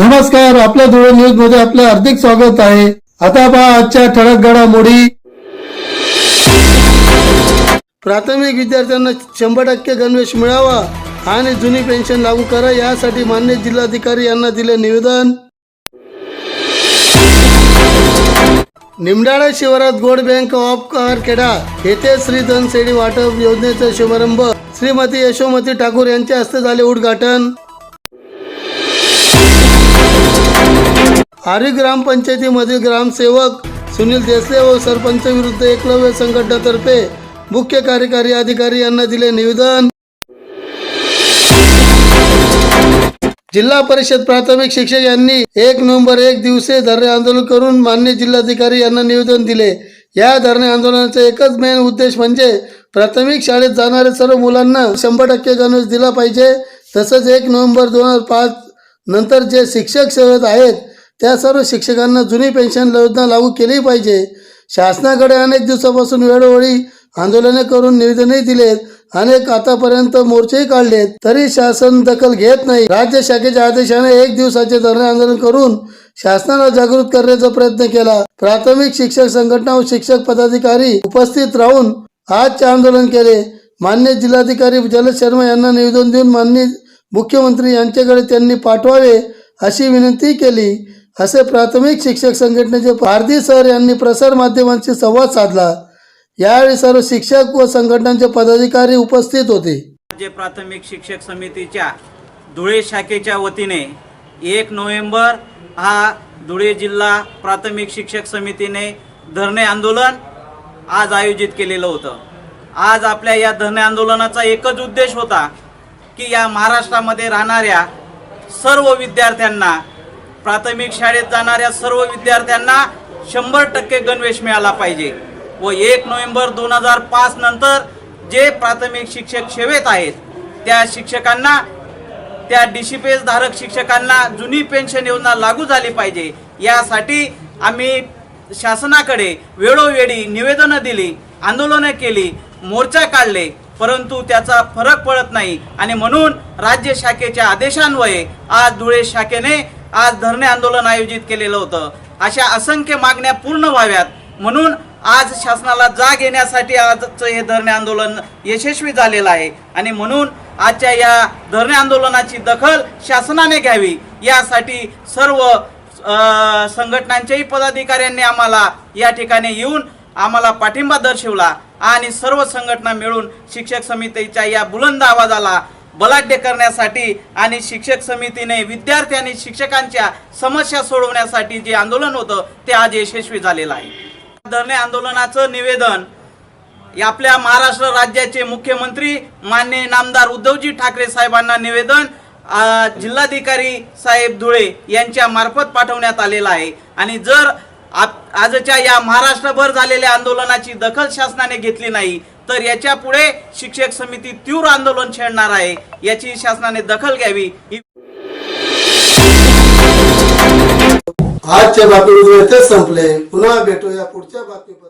नमस्कार आपल्या धुळे न्यूजमध्ये आपलं हार्दिक स्वागत आहे. आता पहा आजच्या ठळक घडामोडी. प्राथमिक विद्यार्थ्यांना शंभर टक्के गणवेश मिळावा आणि जुनी पेन्शन लागू करा यासाठी मान्य जिल्हाधिकारी यांना दिले निवेदन. निमडाळा शिवारात गोड बँक ऑफ कारखेडा येथे श्री धनसेडी वाटप योजनेचा शुभारंभ. श्रीमती यशोमती ठाकूर यांच्या हस्ते झाले उद्घाटन. आरी ग्रामपंचायतीमधील ग्रामसेवक सुनील देसले व सरपंच विरुद्ध एकलव्य संघटनेतर्फे मुख्य कार्यकारी अधिकारी यांना दिले निवेदन. जिल्हा परिषद प्राथमिक शिक्षक यांनी एक नोव्हेंबर एक दिवसीय धरणे आंदोलन करून मान्य जिल्हाधिकारी यांना निवेदन दिले. या धरणे आंदोलनाचा एकच मेन उद्देश म्हणजे प्राथमिक शाळेत जाणाऱ्या सर्व मुलांना शंभर टक्के गणवेश दिला पाहिजे. तसंच एक नोव्हेंबर दोन हजार पाच नंतर जे शिक्षक सेवेत आहेत त्या सर्व शिक्षकांना जुनी पेन्शन योजना लागू केली पाहिजे. शासनाकडे अनेक दिवसापासून वेळोवेळी आंदोलने करून निवेदनही दिलेत. अनेक आतापर्यंत मोर्चेही काढलेत. तरी शासन दखल घेत नाही. राज्य शाखेच्या आदेशाने एक दिवसाचे धरणे आंदोलन करून शासनाला जागृत करण्याचा प्रयत्न केला. प्राथमिक शिक्षक संघटना व शिक्षक पदाधिकारी उपस्थित राहून आजचे आंदोलन केले. मान्य जिल्हाधिकारी जलद शर्मा यांना निवेदन देऊन मान्य मुख्यमंत्री यांच्याकडे त्यांनी पाठवावे अशी विनंती केली. असे प्राथमिक शिक्षक संघटनेचे भारती सर यांनी प्रसार माध्यमांशी संवाद साधला. यावेळी सर्व शिक्षक व संघटनांचे पदाधिकारी उपस्थित होते. राज्य प्राथमिक शिक्षक समितीच्या धुळे शाखेच्या वतीने एक नोव्हेंबर हा धुळे जिल्हा प्राथमिक शिक्षक समितीने धरणे आंदोलन आज आयोजित केलेलं होतं. आज आपल्या या धरणे आंदोलनाचा एकच उद्देश होता की या महाराष्ट्रामध्ये राहणाऱ्या सर्व विद्यार्थ्यांना प्राथमिक शाळेत जाणाऱ्या सर्व विद्यार्थ्यांना शंभर टक्के गणवेश मिळाला पाहिजे व एक नोव्हेंबर दोन हजार पाच नंतर जे प्राथमिक शिक्षक सेवेत आहेत त्या शिक्षकांना त्या डिसिपेस धारक शिक्षकांना जुनी पेन्शन योजना लागू झाली पाहिजे. यासाठी आम्ही शासनाकडे वेळोवेळी निवेदनं दिली आंदोलनं केली मोर्चा काढले परंतु त्याचा फरक पडत नाही. आणि म्हणून राज्य शाखेच्या आदेशान्वये आज धुळे शाखेने आज धरणे आंदोलन आयोजित केलेलं होतं. अशा असंख्य मागण्या पूर्ण व्हाव्यात. म्हणून आज शासनाला जाग येण्यासाठी आजचं हे धरणे आंदोलन यशस्वी झालेलं आहे. आणि म्हणून आजच्या या धरणे आंदोलनाची दखल शासनाने घ्यावी. यासाठी सर्व संघटनांच्याही पदाधिकाऱ्यांनी आम्हाला या ठिकाणी येऊन आम्हाला पाठिंबा दर्शवला. आणि सर्व संघटना मिळून शिक्षक समितीच्या या बुलंद आवाजाला बलाढ्य करण्यासाठी आणि शिक्षक समितीने विद्यार्थी आणि शिक्षकांच्या समस्या सोडवण्यासाठी जे आंदोलन होतं ते आज यशस्वी झालेलं आहे. धरणे आंदोलनाचं निवेदन आपल्या महाराष्ट्र राज्याचे मुख्यमंत्री मान्य नामदार उद्धवजी ठाकरे साहेबांना निवेदन जिल्हाधिकारी साहेब धुळे यांच्या मार्फत पाठवण्यात आलेलं आहे. आणि जर आजच्या या महाराष्ट्रभर झालेल्या आंदोलनाची दखल शासनाने घेतली नाही तर याच्यापुढे शिक्षक समिती तीव्र आंदोलन छेडणार आहे याची शासनाने दखल घ्यावी. आजच्या आजचे बातमीपत्र संपले. पुन्हा भेटूया पुढच्या बातमीपत्रात.